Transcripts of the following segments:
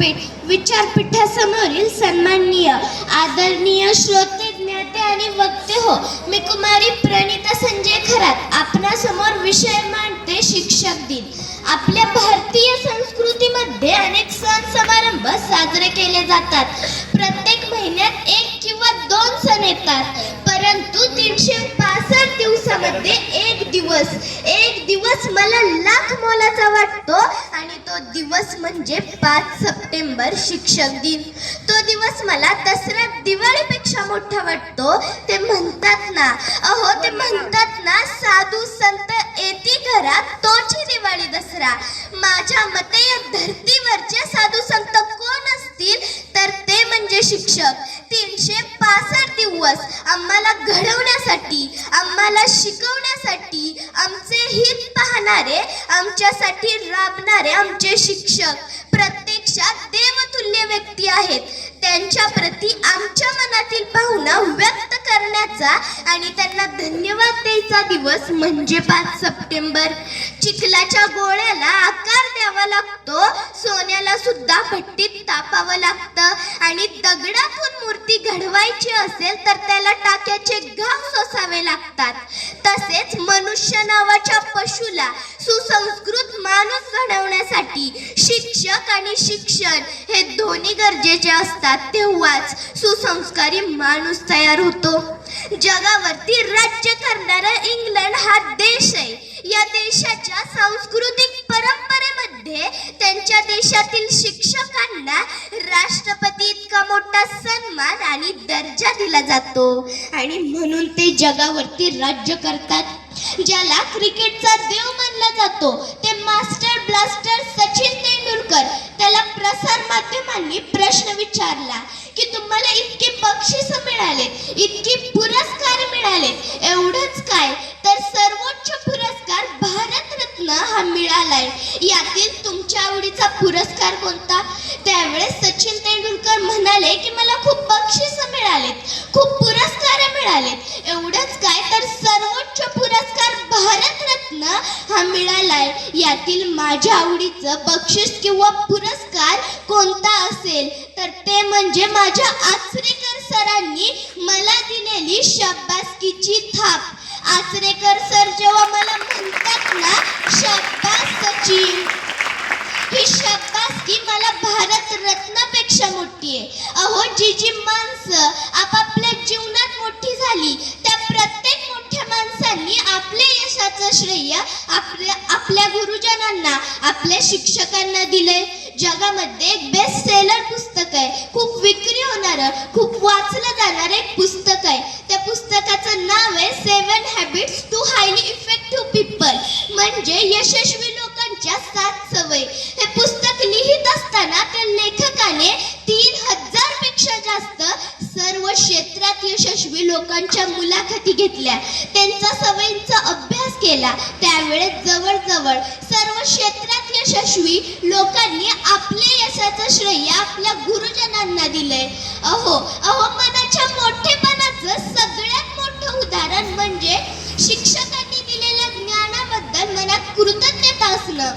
विद्यापीठ विचारपीठासमोरील सन्माननीय आदरणीय श्रोते ज्ञाते आणि वक्ते हो. मी कुमारी प्रणिता संजय खरात आपणासमोर विषय मांडते शिक्षक दिन. आपल्या भारतीय संस्कृतीमध्ये अनेक सण समारंभ साजरे केले जातात. प्रत्येक महिन्यात एक किंवा दोन सण येतात. परंतु तीनशे पासष्ट दिवसामध्ये एक दिवस एक दिवस मला लाख मोलाचा वाटतो. दिवस म्हणजे पाच सप्टेंबर शिक्षक दिन. तो दिवस मला दसरा दिवाळीपेक्षा मोठा वाटतो. ते म्हणतात ना अहो ते म्हणतात ना साधू संत येती घरात तोची दिवाळी दसरा. माझ्या मते या धर्तीवरचे साधू संत कोण असतील? तर ते म्हणजे शिक्षक. तीनशे पासष्ट दिवस आम्हाला घडवण्यासाठी आम्हाला शिकवण्यासाठी आमचे हित पाहणारे आमच्यासाठी राबणारे आमचे शिक्षक प्रत्यक्षात देवतुल्य व्यक्ती आहेत. त्यांच्या प्रती आमच्या मनातील भावना व्यक्त करण्याचा आणि त्यांना धन्यवाद द्यायचा दिवस म्हणजे पाच सप्टेंबर. चिखलाच्या गोळ्याला आकार द्यावा लागतो. सोन्याला सुद्धा भट्टीत तापावं लागतं. आणि दगडातून मूर्ती घडवायची असेल तर त्याला टाक्याचे घाव सोसावे लागतात. तसेच मनुष्य नावाच्या पशुला सुसंस्कृत माणूस घडवण्यासाठी शिक्षक आणि शिक्षण हे दोन्ही गरजेचे असतात. तेव्हाच सुसंस्कारी माणूस तयार होतो. जगा जगावरती राज्य करणारा इंग्लंड हा देश आहे. या देशाच्या सांस्कृतिक परंपरेमध्ये त्यांच्या देशातील शिक्षकांना राष्ट्रपती इतका मोठा सन्मान आणि दर्जा दिला जातो. आणि म्हणून ते जगावरती राज्य करतात. ज्याला क्रिकेटचा देव मानला जातो ते मास्टर ब्लास्टर सचिन तेंडुलकर त्याला प्रसार माध्यमांनी प्रश्न विचारला की तुम्हाला इतके बक्षीस मिळाले इतके पुरस्कार मिळाले. एवढंच काय? तर सर्वोच्च पुरस्कार भारतरत्न हा मिळालाय. यातील तुमच्या आवडीचा पुरस्कार कोणता? त्यावेळेस सचिन तेंडुलकर म्हणाले की मला खूप बक्षीस मिळालेत. खूप पुरस्कार मिळालेत. एवढंच काय? तर सर्वोच्च पुरस्कार भारतरत्न हा मिळालाय. यातील माझ्या आवडीचं बक्षीस किंवा पुरस्कार कोणता असेल? तर ते म्हणजे माझ्या आचरेकर सरांनी मला दिलेली शाबासकीची थाप. आचरेकर सर जेव्हा मला म्हणतात ना शाबास सचिन ही शाबासकी मला भारत रत्नापेक्षा मोठी आहे. अहो जी जी माणसं आपापल्या जीवनात मोठी झाली त्या प्रत्येक मोठ्या माणसांनी आपल्या यशाचं श्रेय आपल्या आपल्या गुरुजनांना आपल्या शिक्षकांना दिलंय. जगामध्ये बेस्ट सेलर पुस्तक आहे. खूप विक्री होणारं खूप वाचलं जाणारं एक पुस्तक आहे. त्या पुस्तकाचं नाव आहे seven habits to highly effective people म्हणजे यशस्वी लोकांच्या सात सवय. हे पुस्तक लिहित असताना त्या लेखकाने तीन हजारपेक्षा जास्त सर्व क्षेत्रात यशस्वी लोकांच्या मुलाखती घेतल्या. त्यांचा सवयींचा अभ्यास केला. त्यावेळेस जवळजवळ सर्व क्षेत्रात यशस्वी लोकांनी आपल्या यशाचं श्रेय आपल्या गुरुजनांना दिलंय. अहो अहो मनाच्या मोठेपणाचं सगळ्यात मोठं उदाहरण म्हणजे शिक्षकांनी दिलेल्या ज्ञानाबद्दल मनात कृतज्ञता असणं.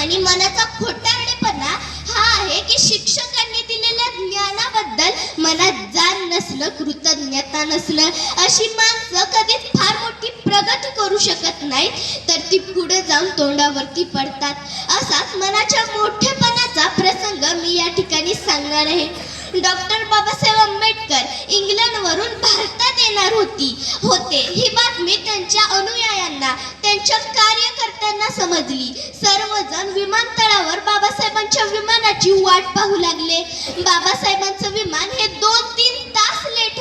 आणि मनाचा खोटारडेपणा हा आहे की शिक्षकांनी दिलेल्या ज्ञानाबद्दल मनात जाण नसलं कृतज्ञता नसलं अशी माणसं कधीच फार मोठी प्रगती करू शकत नाहीत तर ती पुढे जाऊन तोंडावरती पडतात. असाच मनाच्या मोठेपणाचा प्रसंग मी या ठिकाणी सांगणार आहे. डॉक्टर बाबासाहेब आंबेडकर इंग्लंडवरून भारतात येणार होती होते. ही बातमी त्यांच्या अनुयायांना त्यांच्या कार्यकर्त्यांना समजली. सर्वजण विमानतळावर बाबासाहेबांच्या विमानाची वाट पाहू लागले. बाबासाहेबांचं विमान हे दोन तीन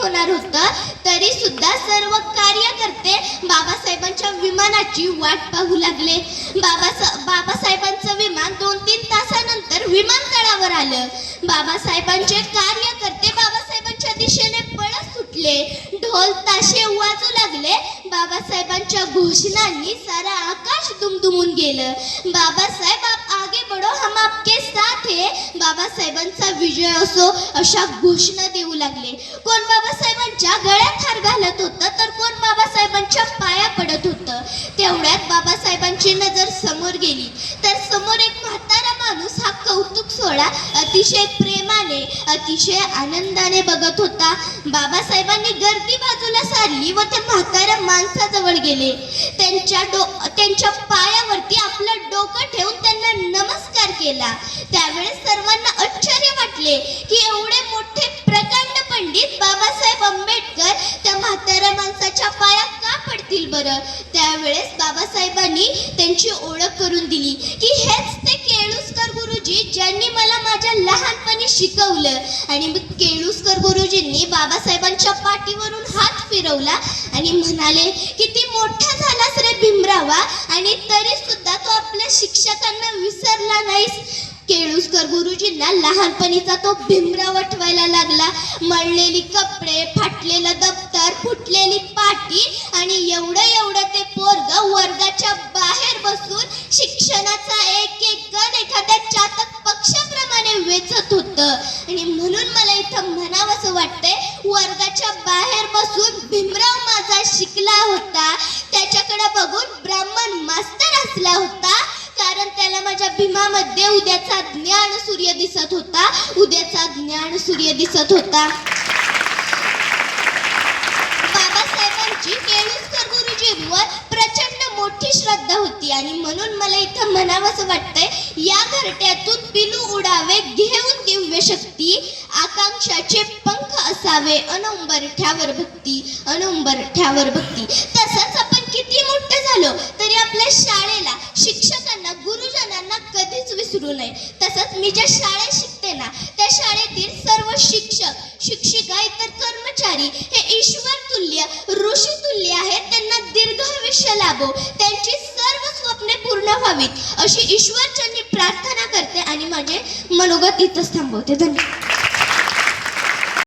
होणार होतं तरी सुद्धा सर्व कार्यकर्ते बाबासाहेबांच्या विमानाची वाट पाहू लागले. बाबा बाबासाहेबांचं विमान दोन तीन तासानंतर विमानतळावर आलं. बाबासाहेबांचे कार्यकर्ते बाबासाहेबांच्या दिशेने पळत सुटले. ढोल ताशे वाजू लागले. बाबासाहेबांच्या घोषणांनी सारा आकाश दुमदुमून गेलं. बाबासाहेब करो हम आपके साथ है। बाबासाहेबांचा विजय असो अशा घोषणा देऊ लागले. कोण बाबासाहेबांच्या गळ्यात हार घालत होतं तर कोण बाबासाहेबांच्या पाया पडत होतं? तेवढ्यात बाबासाहेबांची नजर समोर गेली. तर समोर एक म्हातारा माणूस हा कौतुक सोहळा अतिशय प्रेमाने अतिशय आनंदाने बघत होता. बाबासाहेबांनी गर्दी बाजूला सारली व त्या म्हाताऱ्या माणसाजवळ गेले. त्यांच्या डो त्यांच्या पायावरती आपलं डोकं ठेवून त्यांना नमस्कार केला. त्यावेळेस सर्वांना आश्चर्य वाटले की एवढे मोठे प्रकांड पंडित बाबासाहेब आंबेडकर त्या म्हाताऱ्या माणसाच्या पायात का पडतील बरं? त्यावेळेस बाबासाहेबांनी त्यांची ओळख करून दिली की हेच ते गुरुजी ज्यांनी मला माझ्या लहानपणी शिकवलं आणि मग केळुसकर गुरुजींनी बाबासाहेबांच्या पाठीवरून हात फिरवला आणि म्हणाले किती मोठा झालास रे भीमरावा आणि तरी सुद्धा तो आपल्या शिक्षकांना विसरला नाहीस. केळुसकर गुरुजींना लहानपणीचा तो भीमराव आठवायला लागला. मळलेली कपडे फाटलेलं दप्तर फुटलेली पाटी आणि एवढं एवढं ते पोरग वर्गाच्या बाहेर बसून शिक्षणाचा एक एक वेचत होतं. आणि म्हणून मला इथं म्हणावंसं वाटतंय वर्गाच्या बाहेर बसून भीमराव माझा शिकला होता. त्याच्याकडे बघून ब्राह्मण मास्तर असला होता. कारण त्याला माझ्या भीमामध्ये उद्याचा ज्ञान सूर्य दिसत होता. उद्याचा ज्ञान सूर्य दिसत होता. बाबासाहेबांची केळुसकर गुरुजींवर प्रचंड मोठी श्रद्धा होती. आणि म्हणून मला इथं म्हणावंसं वाटतंय या घरट्यातून पिलू उडावे घेऊन दिव्य शक्ती आकांक्षाचे पंख असावे अनंबरठ्यावर भक्ती अनंबरठ्यावर भक्ती. तसंच आपण किती मोठं झालो तरी आपल्या शाळेला शिक्षकांना गुरुजनांना कधीच विसरू नये. तसंच मी ज्या शाळेत शिकते ना त्या शाळेतील सर्व शिक्षक शिक्षिका इतर कर्मचारी हे ईश्वर तुल्य ऋषी तुल्य आहेत. त्यांना दीर्घ आयुष्य लाभो. त्यांची सर्व स्वप्ने पूर्ण व्हावीत अशी ईश्वरचंनी प्रार्थना करते आणि माझे मनोगत इथंच थांबवते. धन्यवाद.